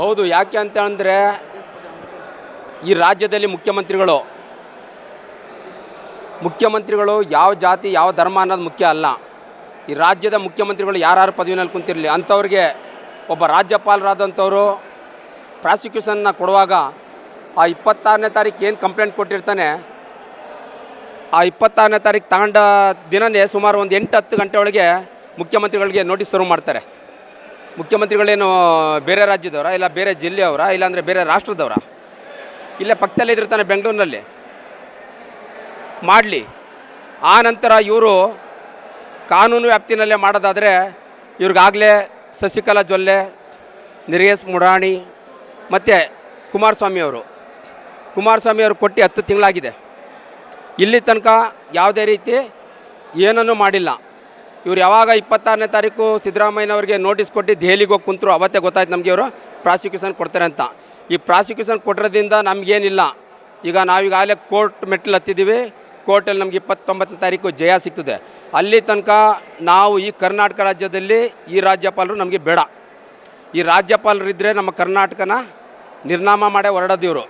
ಹೌದು, ಯಾಕೆ ಅಂತ ಅಂದರೆ ಈ ರಾಜ್ಯದಲ್ಲಿ ಮುಖ್ಯಮಂತ್ರಿಗಳು ಮುಖ್ಯಮಂತ್ರಿಗಳು ಯಾವ ಜಾತಿ, ಯಾವ ಧರ್ಮ ಅನ್ನೋದು ಮುಖ್ಯ ಅಲ್ಲ. ಈ ರಾಜ್ಯದ ಮುಖ್ಯಮಂತ್ರಿಗಳು ಯಾರ್ಯಾರು ಪದವಿನಲ್ಲಿ ಕುಂತಿರಲಿ, ಅಂಥವ್ರಿಗೆ ಒಬ್ಬ ರಾಜ್ಯಪಾಲರಾದಂಥವರು ಪ್ರಾಸಿಕ್ಯೂಷನ್ನ ಕೊಡುವಾಗ ಆ ಇಪ್ಪತ್ತಾರನೇ ತಾರೀಕು ಏನು ಕಂಪ್ಲೇಂಟ್ ಕೊಟ್ಟಿರ್ತಾನೆ ಆ ಇಪ್ಪತ್ತಾರನೇ ತಾರೀಕು ತಗೊಂಡ ದಿನನೇ ಸುಮಾರು ಒಂದು ಎಂಟು ಹತ್ತು ಗಂಟೆ ಒಳಗೆ ಮುಖ್ಯಮಂತ್ರಿಗಳಿಗೆ ನೋಟಿಸ್ ಸರ್ವ್ ಮಾಡ್ತಾರೆ. ಮುಖ್ಯಮಂತ್ರಿಗಳೇನು ಬೇರೆ ರಾಜ್ಯದವರ ಇಲ್ಲ ಬೇರೆ ಜಿಲ್ಲೆಯವರ ಇಲ್ಲಾಂದರೆ ಬೇರೆ ರಾಷ್ಟ್ರದವರ? ಇಲ್ಲೇ ಪಕ್ಕದಲ್ಲೇ ಇದ್ದಿರ್ತಾನೆ ಬೆಂಗಳೂರಿನಲ್ಲಿ? ಮಾಡಲಿ. ಆ ನಂತರ ಇವರು ಕಾನೂನು ವ್ಯಾಪ್ತಿನಲ್ಲೇ ಮಾಡೋದಾದರೆ ಇವ್ರಿಗಾಗಲೇ ಶಶಿಕಲಾ ಜೊಲ್ಲೆ ನಿರ್ಗೇಶ್ ಮುಡಾಣಿ ಮತ್ತು ಕುಮಾರಸ್ವಾಮಿ ಅವರು. ಕುಮಾರಸ್ವಾಮಿ ಅವರು ಕೊಟ್ಟು ಹತ್ತು ತಿಂಗಳಾಗಿದೆ. ಇಲ್ಲಿ ತನಕ ಯಾವುದೇ ರೀತಿ ಏನನ್ನೂ ಮಾಡಿಲ್ಲ. ಇವ್ರು ಯಾವಾಗ ಇಪ್ಪತ್ತಾರನೇ ತಾರೀಕು ಸಿದ್ದರಾಮಯ್ಯನವ್ರಿಗೆ ನೋಟಿಸ್ ಕೊಟ್ಟು ದೆಹಲಿಗೆ ಹೋಗಿ ಕುಂತರು, ಅವತ್ತೇ ಗೊತ್ತಾಯ್ತು ನಮಗೆ ಇವರು ಪ್ರಾಸಿಕ್ಯೂಷನ್ ಕೊಡ್ತಾರೆ ಅಂತ. ಈ ಪ್ರಾಸಿಕ್ಯೂಷನ್ ಕೊಟ್ಟಿರೋದ್ರಿಂದ ನಮಗೇನಿಲ್ಲ. ಈಗ ನಾವೀಗಾಗಲೇ ಕೋರ್ಟ್ ಮೆಟ್ಲು ಹತ್ತಿದ್ದೀವಿ, ಕೋರ್ಟಲ್ಲಿ ನಮಗೆ ಇಪ್ಪತ್ತೊಂಬತ್ತನೇ ತಾರೀಕು ಜಯ ಸಿಗ್ತದೆ. ಅಲ್ಲಿ ತನಕ ನಾವು ಈ ಕರ್ನಾಟಕ ರಾಜ್ಯದಲ್ಲಿ ಈ ರಾಜ್ಯಪಾಲರು ನಮಗೆ ಬೇಡ. ಈ ರಾಜ್ಯಪಾಲರಿದ್ದರೆ ನಮ್ಮ ಕರ್ನಾಟಕನ ನಿರ್ನಾಮ ಮಾಡೇ ಹೊರಡೋದಿವರು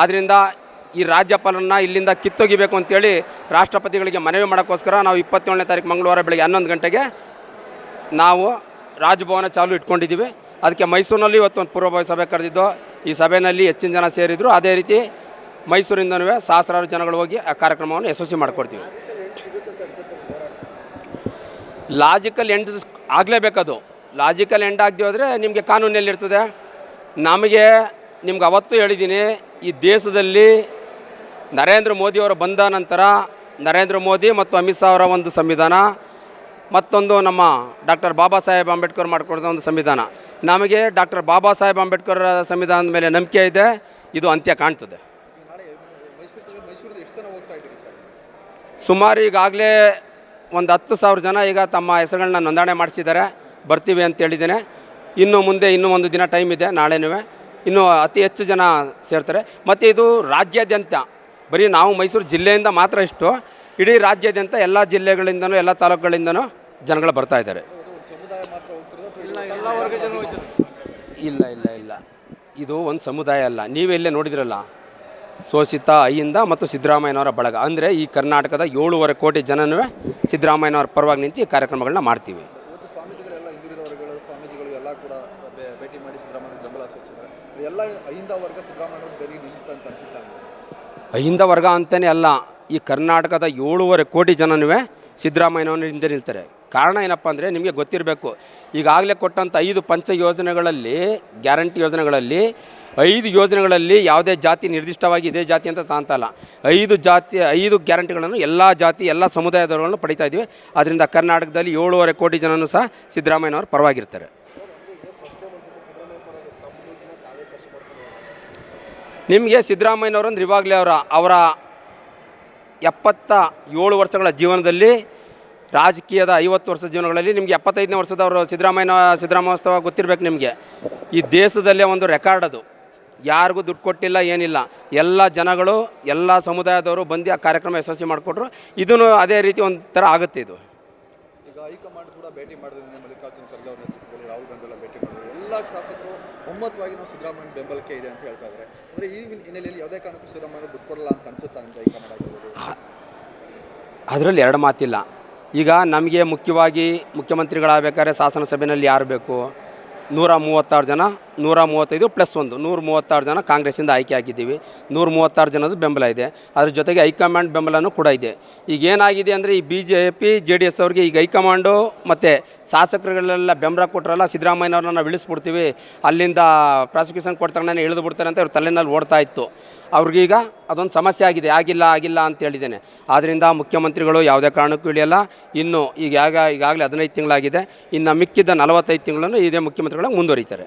ಆದ್ದರಿಂದ ಈ ರಾಜ್ಯಪಾಲರನ್ನ ಇಲ್ಲಿಂದ ಕಿತ್ತೊಗಿಬೇಕು ಅಂತೇಳಿ ರಾಷ್ಟ್ರಪತಿಗಳಿಗೆ ಮನವಿ ಮಾಡೋಕ್ಕೋಸ್ಕರ ನಾವು ಇಪ್ಪತ್ತೇಳನೇ ತಾರೀಕು ಮಂಗಳವಾರ ಬೆಳಗ್ಗೆ ಹನ್ನೊಂದು ಗಂಟೆಗೆ ನಾವು ರಾಜಭವನ ಚಾಲು ಇಟ್ಕೊಂಡಿದ್ದೀವಿ. ಅದಕ್ಕೆ ಮೈಸೂರಿನಲ್ಲಿ ಇವತ್ತು ಒಂದು ಪೂರ್ವಭಾವಿ ಸಭೆ ಕರೆದಿದ್ದು, ಈ ಸಭೆಯಲ್ಲಿ ಹೆಚ್ಚಿನ ಜನ ಸೇರಿದ್ರು. ಅದೇ ರೀತಿ ಮೈಸೂರಿಂದನೂ ಸಹಸ್ರಾರು ಜನಗಳು ಹೋಗಿ ಆ ಕಾರ್ಯಕ್ರಮವನ್ನು ಯಶಸ್ವಿ ಮಾಡಿಕೊಡ್ತೀವಿ. ಲಾಜಿಕಲ್ ಎಂಡ್ ಆಗಲೇಬೇಕದು ಲಾಜಿಕಲ್ ಎಂಡ್ ಆಗದೆ ಹೋದರೆ ನಿಮಗೆ ಕಾನೂನಲ್ಲಿರ್ತದೆ ನಮಗೆ ನಿಮ್ಗೆ ಅವತ್ತು ಹೇಳಿದ್ದೀನಿ, ಈ ದೇಶದಲ್ಲಿ ನರೇಂದ್ರ ಮೋದಿಯವರು ಬಂದ ನಂತರ ನರೇಂದ್ರ ಮೋದಿ ಮತ್ತು ಅಮಿತ್ ಶಾ ಅವರ ಒಂದು ಸಂವಿಧಾನ, ಮತ್ತೊಂದು ನಮ್ಮ ಡಾಕ್ಟರ್ ಬಾಬಾ ಸಾಹೇಬ್ ಅಂಬೇಡ್ಕರ್ ಮಾಡಿಕೊಡಿದ ಒಂದು ಸಂವಿಧಾನ. ನಮಗೆ ಡಾಕ್ಟರ್ ಬಾಬಾ ಸಾಹೇಬ್ ಅಂಬೇಡ್ಕರ್ ಸಂವಿಧಾನದ ಮೇಲೆ ನಂಬಿಕೆ ಇದೆ, ಇದು ಅಂತ್ಯ ಕಾಣ್ತದೆ. ಸುಮಾರು ಈಗಾಗಲೇ ಒಂದು ಹತ್ತು ಸಾವಿರ ಜನ ಈಗ ತಮ್ಮ ಹೆಸರುಗಳನ್ನ ನೋಂದಣಿ ಮಾಡಿಸಿದ್ದಾರೆ, ಬರ್ತೀವಿ ಅಂತ ಹೇಳಿದ್ದೇನೆ. ಇನ್ನು ಮುಂದೆ ಇನ್ನೂ ಒಂದು ದಿನ ಟೈಮ್ ಇದೆ ನಾಳೆನೂ ಇನ್ನೂ ಅತಿ ಹೆಚ್ಚು ಜನ ಸೇರ್ತಾರೆ. ಮತ್ತು ಇದು ರಾಜ್ಯಾದ್ಯಂತ ಬರೀ ನಾವು ಮೈಸೂರು ಜಿಲ್ಲೆಯಿಂದ ಮಾತ್ರ ಇಷ್ಟು, ಇಡೀ ರಾಜ್ಯಾದ್ಯಂತ ಎಲ್ಲ ಜಿಲ್ಲೆಗಳಿಂದನೂ, ಎಲ್ಲ ತಾಲೂಕುಗಳಿಂದನೂ ಜನಗಳು ಬರ್ತಾ ಇದ್ದಾರೆ. ಇಲ್ಲ ಇಲ್ಲ ಇಲ್ಲ. ಇದು ಒಂದು ಸಮುದಾಯ ಅಲ್ಲ. ನೀವೆಲ್ಲೇ ನೋಡಿದ್ರಲ್ಲ? ಶೋಷಿತ ಅಯ್ಯಿಂದ ಮತ್ತು ಸಿದ್ದರಾಮಯ್ಯನವರ ಬಳಗ. ಅಂದರೆ ಈ ಕರ್ನಾಟಕದ ಏಳೂವರೆ ಕೋಟಿ ಜನನೂ ಸಿದ್ದರಾಮಯ್ಯನವರ ಪರವಾಗಿ ನಿಂತು ಈ ಕಾರ್ಯಕ್ರಮಗಳನ್ನ ಮಾಡ್ತೀವಿ. ಎಲ್ಲ ಅಹಿಂದ ವರ್ಗ ಅಂತಲೇ ಅಲ್ಲ, ಈ ಕರ್ನಾಟಕದ ಏಳೂವರೆ ಕೋಟಿ ಜನನೂ ಸಿದ್ದರಾಮಯ್ಯನವರ ಹಿಂದೆ ನಿಲ್ತಾರೆ. ಕಾರಣ ಏನಪ್ಪ ಅಂದರೆ ನಿಮಗೆ ಗೊತ್ತಿರಬೇಕು, ಈಗಾಗಲೇ ಕೊಟ್ಟಂಥ ಐದು ಪಂಚ ಯೋಜನೆಗಳಲ್ಲಿ, ಗ್ಯಾರಂಟಿ ಯೋಜನೆಗಳಲ್ಲಿ, ಐದು ಯೋಜನೆಗಳಲ್ಲಿ ಯಾವುದೇ ಜಾತಿ ನಿರ್ದಿಷ್ಟವಾಗಿ ಇದೇ ಜಾತಿ ಅಂತ ತಾಂತಲ್ಲ ಐದು ಜಾತಿ, ಐದು ಗ್ಯಾರಂಟಿಗಳನ್ನು ಎಲ್ಲ ಜಾತಿ, ಎಲ್ಲ ಸಮುದಾಯದವರನ್ನು ಪಡಿತಾ ಇದ್ದೀವಿ. ಅದರಿಂದ ಕರ್ನಾಟಕದಲ್ಲಿ ಏಳೂವರೆ ಕೋಟಿ ಜನನೂ ಸಹ ಸಿದ್ದರಾಮಯ್ಯನವರು ಪರವಾಗಿರ್ತಾರೆ. ನಿಮಗೆ ಸಿದ್ದರಾಮಯ್ಯನವರಂದ್ರೆ ಇವಾಗಲೇ ಅವರ ಅವರ ಎಪ್ಪತ್ತ ಏಳು ವರ್ಷಗಳ ಜೀವನದಲ್ಲಿ, ರಾಜಕೀಯದ ಐವತ್ತು ವರ್ಷ ಜೀವನಗಳಲ್ಲಿ ನಿಮಗೆ ಎಪ್ಪತ್ತೈದನೇ ವರ್ಷದವರು ಸಿದ್ದರಾಮಯ್ಯನ, ಸಿದ್ದರಾಮೋತ್ಸವ ಗೊತ್ತಿರಬೇಕು ನಿಮಗೆ. ಈ ದೇಶದಲ್ಲೇ ಒಂದು ರೆಕಾರ್ಡ್ ಅದು. ಯಾರಿಗೂ ದುಡ್ಡು ಕೊಟ್ಟಿಲ್ಲ, ಏನಿಲ್ಲ. ಎಲ್ಲ ಜನಗಳು, ಎಲ್ಲ ಸಮುದಾಯದವರು ಬಂದು ಆ ಕಾರ್ಯಕ್ರಮ ಯಶಸ್ವಿ ಮಾಡಿಕೊಟ್ರು. ಇದೂ ಅದೇ ರೀತಿ ಒಂದು ಥರ ಆಗುತ್ತೆ ಇದು. ಈಗ ಹೈಕಮಾಂಡ್ ಕೂಡ ಭೇಟಿ ಮಾಡಿದ್ರು ಮಲ್ಲಿಕಾರ್ಜುನ ಖರ್ಗೆ ಅವರ ರಾಹುಲ್ ಗಾಂಧಿ ಭೇಟಿ ಎಲ್ಲ ಶಾಸಕರು ಒಮ್ಮತವಾಗಿ ನಾವು ಸಿದ್ದರಾಮಯ್ಯ ಬೆಂಬಲಕ್ಕೆ ಇದೆ ಅಂತ ಹೇಳ್ತಾ ಇದ್ದಾರೆ. ಅಂದರೆ ಈ ಹಿನ್ನೆಲೆಯಲ್ಲಿ ಯಾವುದೇ ಕಾರಣಕ್ಕೂ ಸಿದ್ದರಾಮಯ್ಯ ಬಿಟ್ಕೊಡಲ್ಲ ಅಂತ ಅನ್ಸುತ್ತಾ ನಿಮ್ಮ ಹೈಕಮಾಂಡ್ ಆಗಿರ್ಬೋದು ಅದರಲ್ಲಿ ಎರಡು ಮಾತಿಲ್ಲ. ಈಗ ನಮಗೆ ಮುಖ್ಯವಾಗಿ ಮುಖ್ಯಮಂತ್ರಿಗಳಾಗಬೇಕಾದ್ರೆ ಶಾಸನ ಸಭೆಯಲ್ಲಿ ಯಾರು ಬೇಕು? ನೂರ ಮೂವತ್ತಾರು ಜನ ನೂರ ಮೂವತ್ತೈದು ಪ್ಲಸ್ ಒಂದು ನೂರ ಮೂವತ್ತಾರು ಜನ ಕಾಂಗ್ರೆಸ್ಸಿಂದ ಆಯ್ಕೆ ಆಗಿದ್ದೀವಿ ನೂರ ಮೂವತ್ತಾರು ಜನದ ಬೆಂಬಲ ಇದೆ. ಅದ್ರ ಜೊತೆಗೆ ಹೈಕಮಾಂಡ್ ಬೆಂಬಲನೂ ಕೂಡ ಇದೆ. ಈಗ ಏನಾಗಿದೆ ಅಂದರೆ ಈ B J P J D S ಅವ್ರಿಗೆ ಈಗ ಹೈಕಮಾಂಡು ಮತ್ತು ಶಾಸಕರುಗಳೆಲ್ಲ ಬೆಂಬಲ ಕೊಟ್ಟರಲ್ಲ ಸಿದ್ದರಾಮಯ್ಯನವ್ರನ್ನ ನಾವು ಇಳಿಸ್ಬಿಡ್ತೀವಿ. ಅಲ್ಲಿಂದ ಪ್ರಾಸಿಕ್ಯೂಷನ್ ಕೊಡ್ತಾನೆ ಇಳಿದು ಬಿಡ್ತಾರೆ ಅಂತ ಅವ್ರ ತಲೆನಲ್ಲಿ ಓಡ್ತಾ ಇತ್ತು. ಅವ್ರಿಗೀಗ ಅದೊಂದು ಸಮಸ್ಯೆ ಆಗಿದೆ. ಆಗಿಲ್ಲ ಆಗಿಲ್ಲ ಅಂತ ಹೇಳಿದ್ದೇನೆ. ಆದ್ದರಿಂದ ಮುಖ್ಯಮಂತ್ರಿಗಳು ಯಾವುದೇ ಕಾರಣಕ್ಕೂ ಇಳಿಯಲ್ಲ. ಇನ್ನು ಈಗ ಯಾಗ, ಈಗಾಗಲೇ ಹದಿನೈದು ತಿಂಗಳಾಗಿದೆ. ಇನ್ನು ಮಿಕ್ಕಿದ್ದ ನಲವತ್ತೈದು ತಿಂಗಳನ್ನು ಇದೇ ಮುಖ್ಯಮಂತ್ರಿಗಳಾಗಿ ಮುಂದುವರಿತಾರೆ.